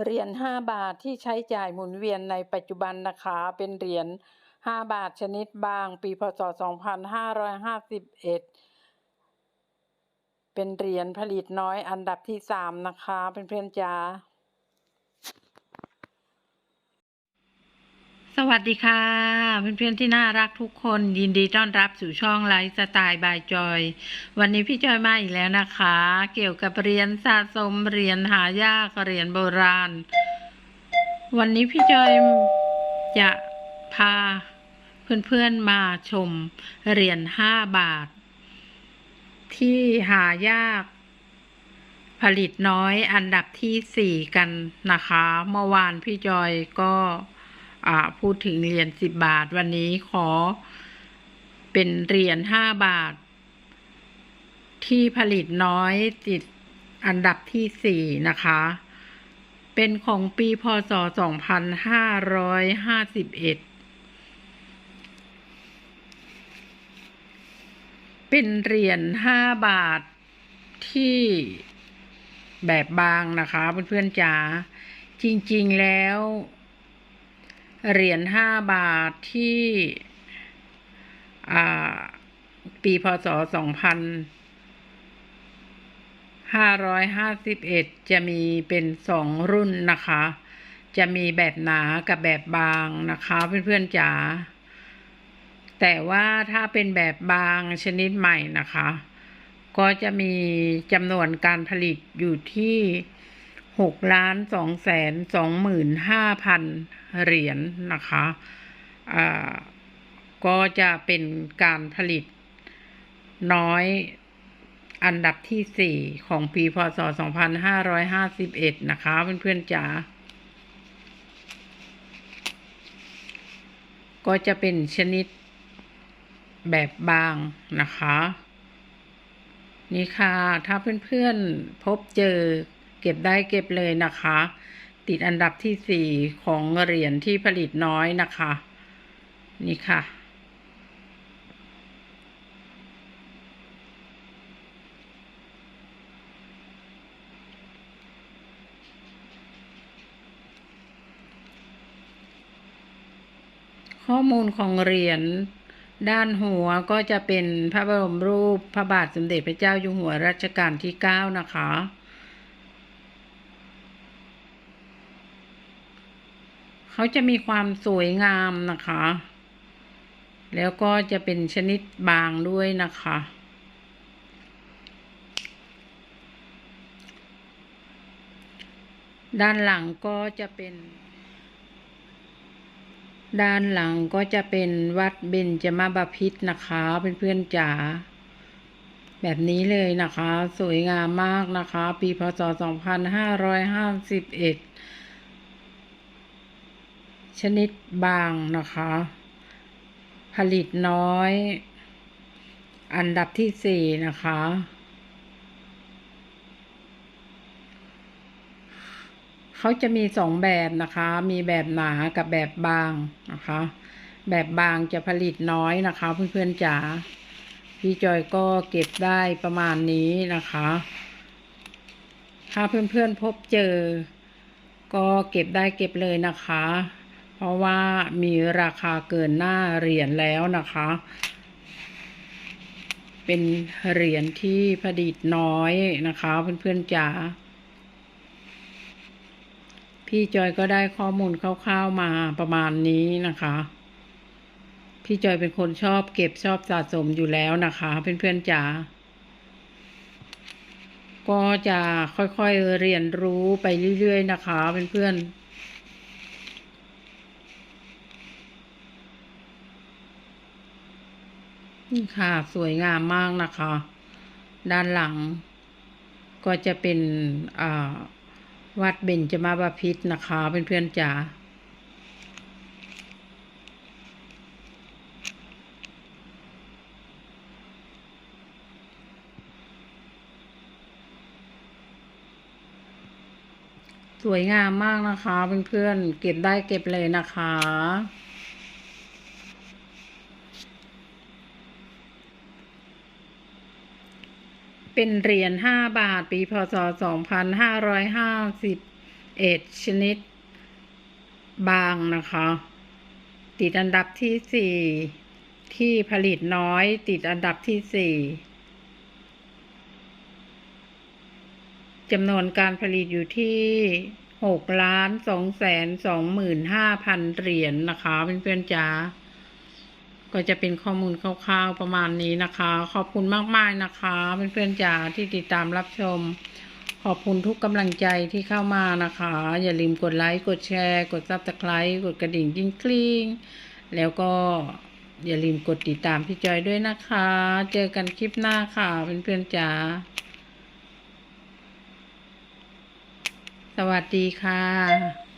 เหรียญ5บาทที่ใช้จ่ายหมุนเวียนในปัจจุบันนะคะ เป็นเหรียญ5บาทชนิดบาง ปีพศ 2551 เป็นเหรียญผลิตน้อยอันดับที่ 3 นะคะเพื่อนๆจ้า วัสดีค่ะ เพื่อนๆที่น่ารักทุกคนยินดีต้อนรับสู่ช่องไลฟ์สไตล์บายจอย วันนี้พี่จอยมาอีกแล้วนะคะ เกี่ยวกับเหรียญสะสมเหรียญหายากเหรียญโบราณ วันนี้พี่จอยจะพาเพื่อนๆมาชมเหรียญห้าบาท ที่หายากผลิตน้อยอันดับที่สี่กันนะคะ เมื่อวานพี่จอยก็ พูดถึงเหรียญสิบบาท วันนี้ขอเป็นเหรียญห้าบาท ที่ผลิตน้อยติดอันดับที่สี่นะคะ เป็นของปีพศสองพันห้าร้อยห้าสิบเอ็ดเป็นเหรียญห้าบาทที่แบบบางนะคะเพื่อนๆจ๋าจริงๆแล้ว เหรียญห้าบาทที่ปีพศสองพันห้าร้อยห้าสิบเอ็ดจะมีเป็นสองรุ่นนะคะ จะมีแบบหนากับแบบบางนะคะเพื่อนๆจ๋าแต่ว่าถ้าเป็นแบบบางชนิดใหม่นะคะ ก็จะมีจำนวนการผลิตอยู่ที่ หกล้านสองแสนสองหมื่นห้าพันเหรียญนะคะอ่าก็จะเป็นการผลิตน้อยอันดับที่สี่ของปีพศสองพันห้าร้อยห้าสิบเอ็ดนะคะ เพื่อนๆจ๋า ก็จะเป็นชนิดแบบบางนะคะ นี่ค่ะ ถ้าเพื่อนๆพบเจอ เก็บได้เก็บเลยนะคะ ติดอันดับที่สี่ของเหรียญที่ผลิตน้อยนะคะ นี่ค่ะข้อมูลของเหรียญด้านหัวก็จะเป็นพระบรมรูปพระบาทสมเด็จพระเจ้าอยู่หัวรัชกาลที่เก้านะคะ เขาจะมีความสวยงามนะคะ แล้วก็จะเป็นชนิดบางด้วยนะคะ ด้านหลังก็จะเป็น ด้านหลังก็จะเป็นวัดเบญจมาบพิตรนะคะเพื่อนๆจ๋าแบบนี้เลยนะคะ สวยงามมากนะคะ ปีพศ 2551 ชนิดบางนะคะ ผลิตน้อย อันดับที่สี่นะคะ เขาจะมีสองแบบนะคะ มีแบบหนากับแบบบางนะคะ แบบบางจะผลิตน้อยนะคะ เพื่อนๆจ๋า พี่จอยก็เก็บได้ประมาณนี้นะคะ ถ้าเพื่อนๆพบเจอก็เก็บได้เก็บเลยนะคะ ราะว่ามีราคาเกินหน้าเหรียญแล้วนะคะ เป็นเหรียญที่ผลิตน้อยนะคะเพื่อนๆจ๋าพี่จอยก็ได้ข้อมูลคร่าวๆมาประมาณนี้นะคะ พี่จอยเป็นคนชอบเก็บชอบสะสมอยู่แล้วนะคะเพื่อนๆจ๋าก็จะค่อยๆเรียนรู้ไปเรื่อยๆนะคะเพื่อนๆ นี่ค่ะ สวยงามมากนะคะ ด้านหลัง ก็จะเป็นวัดเบญจมาบพิตรนะคะเพื่อนๆจ๋าสวยงามมากนะคะเพื่อนๆเก็บได้เก็บเลยนะคะ เป็นเหรียญห้าบาท ปีพศสองพันห้าร้อยห้าสิบเอ็ดชนิด บางนะคะ ติดอันดับที่สี่ที่ผลิตน้อย ติดอันดับที่สี่จำนวนการผลิตอยู่ที่หกล้านสองแสนสองหมื่นห้าพันเหรียญนะคะเพื่อนๆจ๋า ก็จะเป็นข้อมูลคร่าวๆประมาณนี้นะคะ ขอบคุณมากๆนะคะเพื่อนๆจ๋าที่ติดตามรับชม ขอบคุณทุกกำลังใจที่เข้ามานะคะ อย่าลืมกดไลค์กดแชร์ กดซับสไคร b ์กดกระดิ่งกิ้งกลิ้งแล้วก็อย่าลืมกดติดตามพี่จอยด้วยนะคะ เจอกันคลิปหน้าค่ะเพื่อนๆจ๋าสวัสดีค่ะ